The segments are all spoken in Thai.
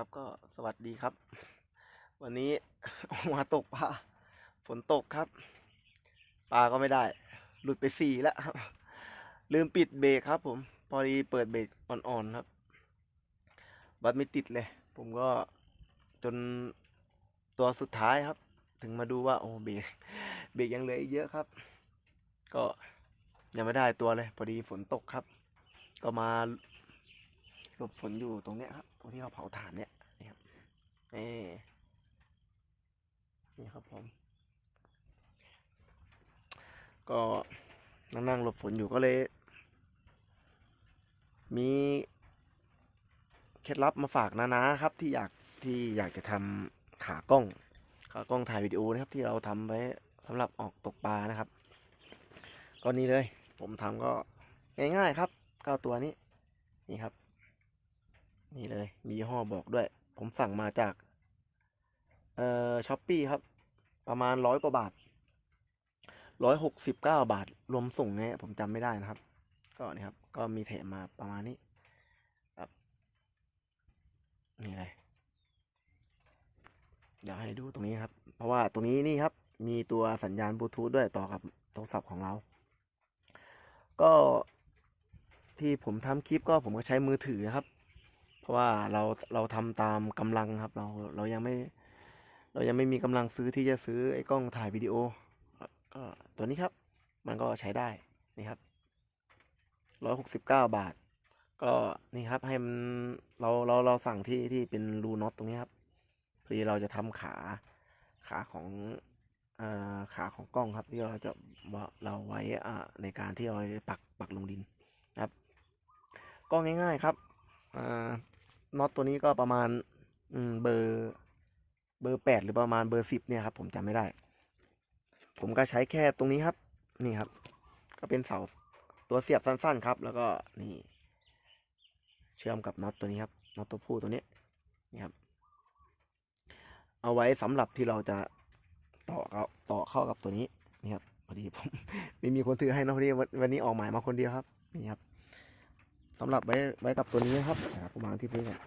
ครับก็สวัสดีครับ วันนี้ออกมาตกปลาฝนตกครับปลาก็ไม่ได้ หลุดไปสี่แล้วครับ ลืมปิดเบรกครับผม พอดีเปิดเบรกอ่อนๆครับ บัดไม่ติดเลย ผมก็จนตัวสุดท้ายครับ ถึงมาดูว่าโอ้เบรกเบรกยังเหลืออีกเยอะครับ ก็ยังไม่ได้ตัวเลย พอดีฝนตกครับ ก็มาหลบฝนอยู่ตรงเนี้ยครับ ตรงที่เขาเผาถ่านเนี่ยนี่ครับนี่นี่ครับผม ก็นั่งนั่งหลบฝนอยู่ก็เลย มีเคล็ดลับมาฝากนานาครับ ที่อยากที่อยากจะทำขากล้องขากล้องถ่ายวิดีโอนะครับ ที่เราทำไว้สำหรับออกตกปลานะครับก็นี่เลย ผมทำก็ง่ายๆครับเก้าตัวนี้นี่ครับ นี่เลย มียี่อบอกด้วย ผมสั่งมาจาก เอ่อช้อปปี้ครับ ประมาณร้อยกว่าบาทร้อยหกสิบเก้าบาท รวมส่งเนี่ยผมจำไม่ได้นะครับ ก็นี่ครับ ก็มีแถมมาประมาณนี้ครับ นี่เลยเดี๋ยวให้ดูตรงนี้ครับ เพราะว่าตรงนี้นี่ครับ มีตัวสัญญาณบลูทูธด้วยต่อกับโทรศัพท์ของเรา ก็ที่ผมทำคลิปก็ผมก็ใช้มือถือครับ ราะว่าเราเราทำตามกำลังครับ เราเรายังไม่ เรายังไม่มีกำลังซื้อที่จะซื้อไอ้กล้องถ่ายวิดีโอก็ตัวนี้ครับ มันก็ใช้ได้นี่ครับร้อยหกสิบเก้าบาท ก็นี่ครับให้มันเราเราเราสั่งที่ที่เป็นรูน็อตตรงนี้ครับพอดีเราจะทำขาขาของขาของกล้องครับที่เราจะเราไว้ในการที่เราจะปักปักลงดินครับ ก็ง่ายๆครับอ่า น็อตตัวนี้ก็ประมาณอืมเบอร์เบอร์แปดหรือประมาณเบอร์สิบเนี่ยครับผมจำไม่ได้ ผมก็ใช้แค่ตรงนี้ครับ นี่ครับ ก็เป็นเสาตัวเสียบสั้นๆครับ แล้วก็นี่ เชื่อมกับน็อตตัวนี้ครับน็อตตัวผู้ตัวนี้นี่ครับ เอาไว้สำหรับที่เราจะต่อเอาต่อเข้ากับตัวนี้นี่ครับพอดีผมไม่มีคนถือให้นะพอดีวันนี้ออกหมายมาคนเดียวครับ นี่ครับ สำหรับไว้ไว้กับตัวนี้ครับนะครับผมางที่พื้นก่อน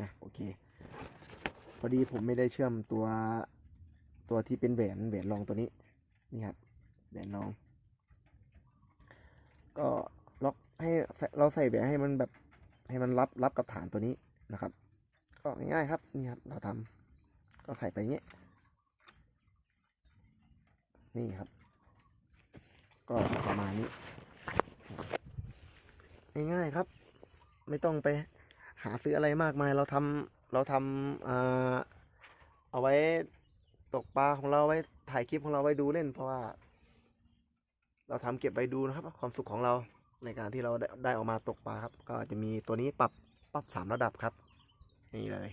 นะโอเค พอดีผมไม่ได้เชื่อมตัวตัวที่เป็นแหวนแหวนรองตัวนี้นี่ครับแหวนรอง ก็ล็อกให้เราใส่แหวนให้มันแบบให้มันรับรับกับฐานตัวนี้นะครับ ก็ง่ายๆครับนี่ครับเราทำก็ใส่ไปอย่างเงี้ยนี่ครับ ก็ประมาณนี้ ง่ายๆครับ ไม่ต้องไปหาซื้ออะไรมากมาย เราทำเราทำอ่าเอาไว้ตกปลาของเราไว้ถ่ายคลิปของเราไว้ดูเล่น เพราะว่า เราทำเก็บไว้ดูนะครับ ความสุขของเราในการที่เราได้ไดออกมาตกปลาครับ ก็จะมีตัวนี้ปรับปรับสามระดับครับ นี่เลย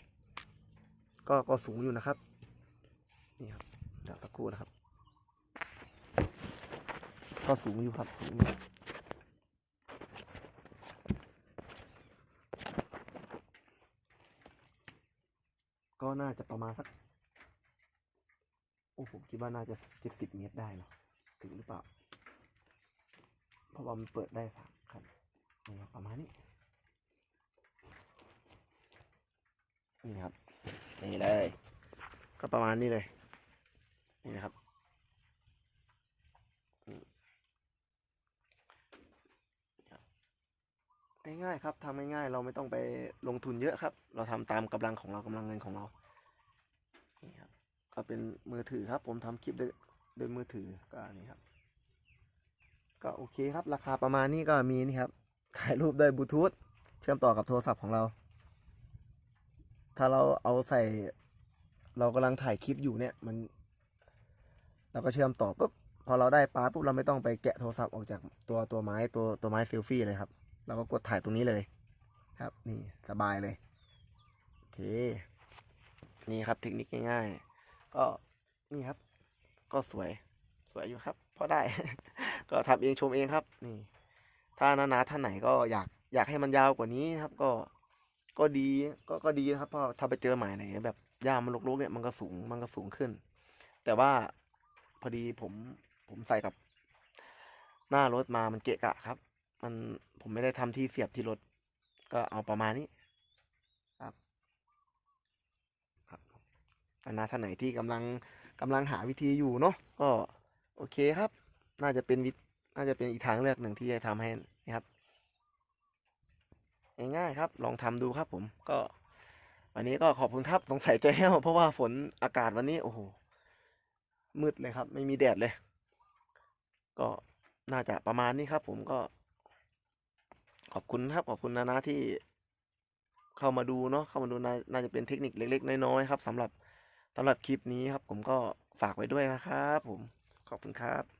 ก็ก็สูงอยู่นะครับนี่ครับเดี๋ยวสักครู่นะครับ ก็สูงอยู่ครับสูงอยู่ ก็น่าจะประมาณสัก โอ้ผมคิดว่าน่าจะเจ็ดสิบเมตรได้เนาะถึงหรือเปล่า เพราะว่ามันเปิดได้สามคันนี่ประมาณนี้ นี่ครับ นี่เลย ก็ประมาณนี้เลย นี่นะครับอืมครับ ง่ายๆครับทำง่ายๆเราไม่ต้องไปลงทุนเยอะครับ เราทำตามกำลังของเรากำลังเงินของเรานี่ครับก็เป็นมือถือครับ ผมทำคลิปด้วยด้วยมือถือก็นี่ครับ ก็โอเคครับ ราคาประมาณนี้ก็มีนี่ครับถ่ายรูปด้วยบลูทูธเชื่อมต่อกับโทรศัพท์ของเรา ถ้าเราเอาใส่ เรากำลังถ่ายคลิปอยู่เนี่ยมัน เราก็เชื่อมต่อปุ๊บพอเราได้ปลาปุ๊บเราไม่ต้องไปแกะโทรศัพท์ออกจากตัวตัวไม้ตัวตัวไม้เซลฟี่เลยครับ เราก็กดถ่ายตรงนี้เลยครับนี่สบายเลยโอเคนี่ครับเทคนิคง่ายๆ ก็นี่ครับ ก็สวยสวยอยู่ครับพอได้ ก็ทำเองชมเองครับ นี่ ถ้านานาท่านไหนก็อยากอยากให้มันยาวกว่านี้ครับ ก็ก็ดีก็ก็ดีนะครับเพราะถ้าไปเจอหมายไหนแบบหญ้ามันรกๆเนี่ยมันก็สูงมันก็สูงขึ้น แต่ว่าพอดีผมผมใส่กับ หน้ารถมามันเกะกะครับ มันผมไม่ได้ทำที่เสียบที่รถ ก็เอาประมาณนี้ครับนานาท่านไหนที่กำลังกำลังหาวิธีอยู่เนาะก็โอเคครับ น่าจะเป็นวิน่าจะเป็นอีกทางเลือกหนึ่งที่จะทำให้นะครับง่ายๆครับ ลองทำดูครับผมก็ วันนี้ก็ขอบคุณครับสงสัยจะแห้วเพราะว่าฝนอากาศวันนี้โอ้โหมืดเลยครับ ไม่มีแดดเลย ก็น่าจะประมาณนี้ครับ ผมก็ ขอบคุณครับขอบคุณนานะที่เข้ามาดูเนาะเข้ามาดูนาน่าจะเป็นเทคนิคเล็ก ๆ น้อยๆครับสำหรับสำหรับคลิปนี้ครับ ผมก็ฝากไว้ด้วยนะครับ ผมขอบคุณครับ